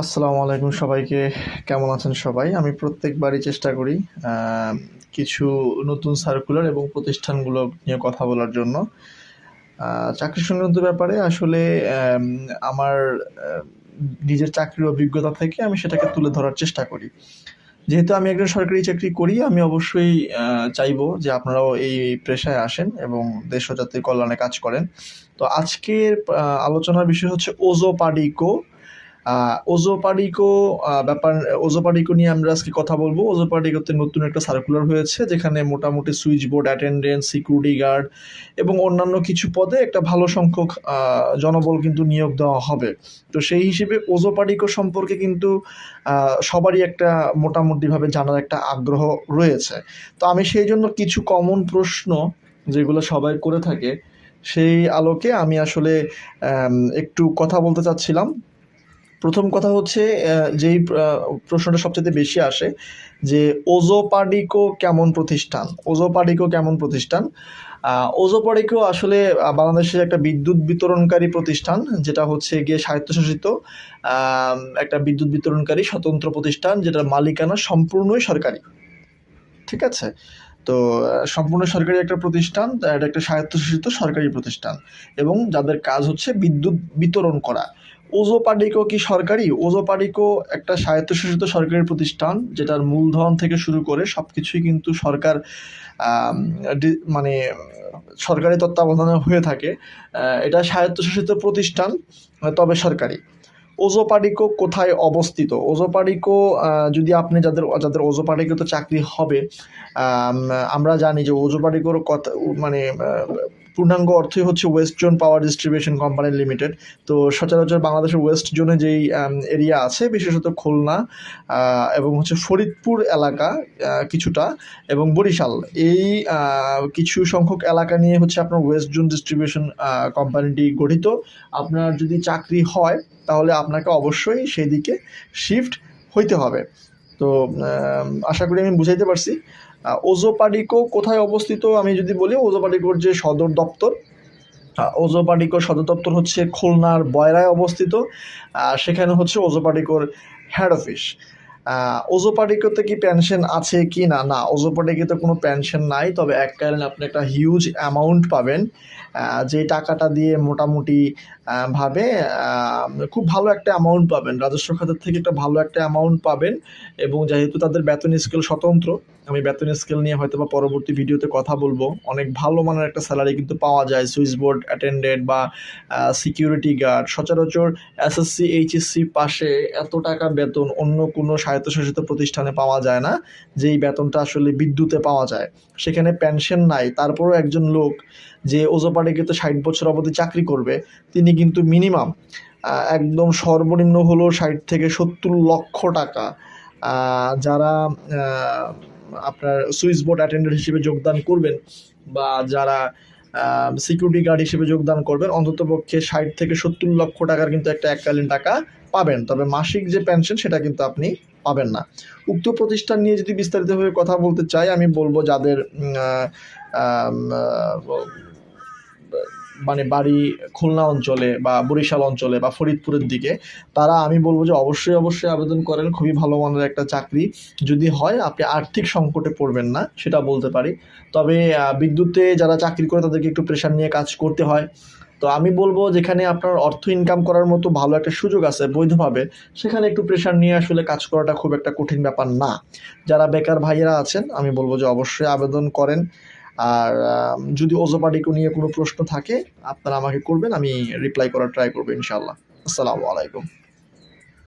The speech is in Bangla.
আসসালামু আলাইকুম সবাইকে। কেমন আছেন সবাই? আমি প্রত্যেকবারই চেষ্টা করি কিছু নতুন সার্কুলার এবং প্রতিষ্ঠানগুলো নিয়ে কথা বলার জন্য। চাকরি সংক্রান্ত ব্যাপারে আসলে আমার নিজের চাকরির অভিজ্ঞতা থেকে আমি সেটাকে তুলে ধরার চেষ্টা করি। যেহেতু আমি একজন সরকারি চাকরি করি আমি অবশ্যই চাইব যে আপনারাও এই পেশায় আসেন এবং দেশ ও জাতির কল্যাণে কাজ করেন। তো আজকের আলোচনার বিষয় হচ্ছে ওজোপাডিকো আহ, ওজোপাডিকো ব্যাপার ওজোপাডিকো নিয়ে আমরা আজকে কথা বলব। ওজোপাডিকোতে নতুন একটা সার্কুলার হয়েছে, যেখানে মোটামুটি switch board attendant security guard এবং অন্যান্য কিছু পদে একটা ভালো সংখ্যক জনবল কিন্তু নিয়োগ দেওয়া হবে। তো সেই হিসেবে ওজোপাডিকো সম্পর্কে কিন্তু সবারই একটা মোটামুটিভাবে জানার একটা আগ্রহ রয়েছে। তো আমি সেই জন্য কিছু কমন প্রশ্ন যেগুলো সবাই করে থাকে, সেই আলোকে আমি আসলে একটু কথা বলতে চাচ্ছিলাম। প্রথম কথা হচ্ছে যেই প্রশ্নটা সবচেয়ে বেশি আসে যে ওজোপাডিকো কেমন প্রতিষ্ঠান? ওজোপাডিকো কেমন প্রতিষ্ঠান? ওজোপাডিকো আসলে বাংলাদেশের একটা বিদ্যুৎ বিতরণকারী প্রতিষ্ঠান, যেটা হচ্ছে গিয়ে স্বায়ত্তশাসিত একটা বিদ্যুৎ বিতরণকারী স্বতন্ত্র প্রতিষ্ঠান, যেটার মালিকানা সম্পূর্ণই সরকারি। ঠিক আছে? তো সম্পূর্ণ সরকারি একটা প্রতিষ্ঠান, এটা একটা স্বায়ত্তশাসিত সরকারি প্রতিষ্ঠান এবং যাদের কাজ হচ্ছে বিদ্যুৎ বিতরণ করা। ওজোপাডিকো কি সরকারি? ওজোপাডিকো একটা স্বায়ত্তশাসিত সরকারি প্রতিষ্ঠান, যেটার মূলধন থেকে শুরু করে সব কিছুই কিন্তু সরকার মানে সরকারি তত্ত্বাবধানে হয়ে থাকে। এটা স্বায়ত্তশাসিত প্রতিষ্ঠান, তবে সরকারি। ওজোপাডিকো কোথায় অবস্থিত? ওজোপাডিকো যদি আপনি যাদের যাদের ওজোপাডিকোতে চাকরি হবে আমরা জানি যে ওজোপাডিকোর কথা মানে পূর্ণাঙ্গ অর্থই হচ্ছে west zone power distribution company limited তো সচরাচর বাংলাদেশের ওয়েস্ট জোনে যেই এরিয়া আছে, বিশেষত খুলনা এবং হচ্ছে ফরিদপুর এলাকা কিছুটা, এবং বরিশাল, এই কিছু সংখ্যক এলাকা নিয়ে হচ্ছে আপনার ওয়েস্ট জোন ডিস্ট্রিবিউশন কোম্পানিটি গঠিত। আপনার যদি চাকরি হয়, তাহলে আপনাকে অবশ্যই সেদিকে শিফট হইতে হবে। তো আশা করি আমি বুঝাইতে পারছি। ওজোপাডিকো কোথায় অবস্থিত আমি যদি বলি, ওজোপাডিকোর যে সদর দপ্তর ওজোপাডিকোর সদর দপ্তর হচ্ছে খুলনার বয়রায় অবস্থিত সেখানে হচ্ছে ওজোপাডিকোর হেড অফিস ওজোপাডিকোতে কি পেনশন আছে কি না? না ওজোপাডিকোতে কোনো পেনশন নাই, তবে এককালীন আপনি একটা হিউজ অ্যামাউন্ট পাবেন যে টাকাটা দিয়ে মোটামুটি ভাবে খুব ভালো একটা অ্যামাউন্ট পাবেন। রাজস্ব খাতের থেকে একটা ভালো একটা অ্যামাউন্ট পাবেন, এবং যেহেতু তাদের বেতন স্কেল স্বতন্ত্র, আমি বেতন স্কেল নিয়ে হয়তো বা পরবর্তী ভিডিওতে কথা বলব। অনেক ভালো মানের একটা স্যালারি কিন্তু পাওয়া যায় সুইচ বোর্ড অ্যাটেন্ডেন্ট বা সিকিউরিটি গার্ড সচরাচর এসএসসি এইচএসসি পাশে এত টাকা বেতন অন্য কোনো স্বায়ত্তশাসিত প্রতিষ্ঠানে পাওয়া যায় না, যেই বেতনটা আসলে বিদ্যুতে পাওয়া যায়। সেখানে পেনশন নাই, তারপরও একজন লোক যে ওজোপাডিকেতে ষাট বছর অবধি চাকরি করবে, তিনি কিন্তু মিনিমাম একদম সর্বনিম্ন হলো ষাট থেকে সত্তর লক্ষ টাকা। যারা আপনার সুইচ বোর্ড অ্যাটেন্ডেন্ট হিসেবে যোগদান করবেন বা যারা সিকিউরিটি গার্ড হিসেবে যোগদান করবেন, অন্ততপক্ষে ষাট থেকে সত্তর লক্ষ টাকার কিন্তু একটা এককালীন টাকা পাবেন, তবে মাসিক যে পেনশন সেটা কিন্তু আপনি পাবেন না। উক্ত প্রতিষ্ঠান নিয়ে যদি বিস্তারিতভাবে কথা বলতে চাই, আমি বলব যাদের মানে বাড়ি খুলনা অঞ্চলে বা বরিশাল অঞ্চলে বা ফরিদপুরের দিকে, তারা আমি বলব যে অবশ্যই অবশ্যই আবেদন করেন। খুবই ভালো মানের একটা চাকরি। যদি হয়, আপনি আর্থিক সংকটে পড়বেন না, সেটা বলতে পারি। তবে বিদ্যুতে যারা চাকরি করে, তাদেরকে একটু প্রেশার নিয়ে কাজ করতে হয়। তো আমি বলব যেখানে আপনার অর্থ ইনকাম করার মতো ভালো একটা সুযোগ আছে বৈধভাবে, সেখানে একটু প্রেশার নিয়ে আসলে কাজ করাটা খুব একটা কঠিন ব্যাপার না। যারা বেকার ভাইয়েরা আছেন, আমি বলব যে অবশ্যই আবেদন করেন। আর যদি ওজোপাডিকে নিয়ে কোনো প্রশ্ন থাকে, আপনারা আমাকে করবেন, আমি রিপ্লাই করার ট্রাই করব ইনশাল্লাহ আসসালামু আলাইকুম।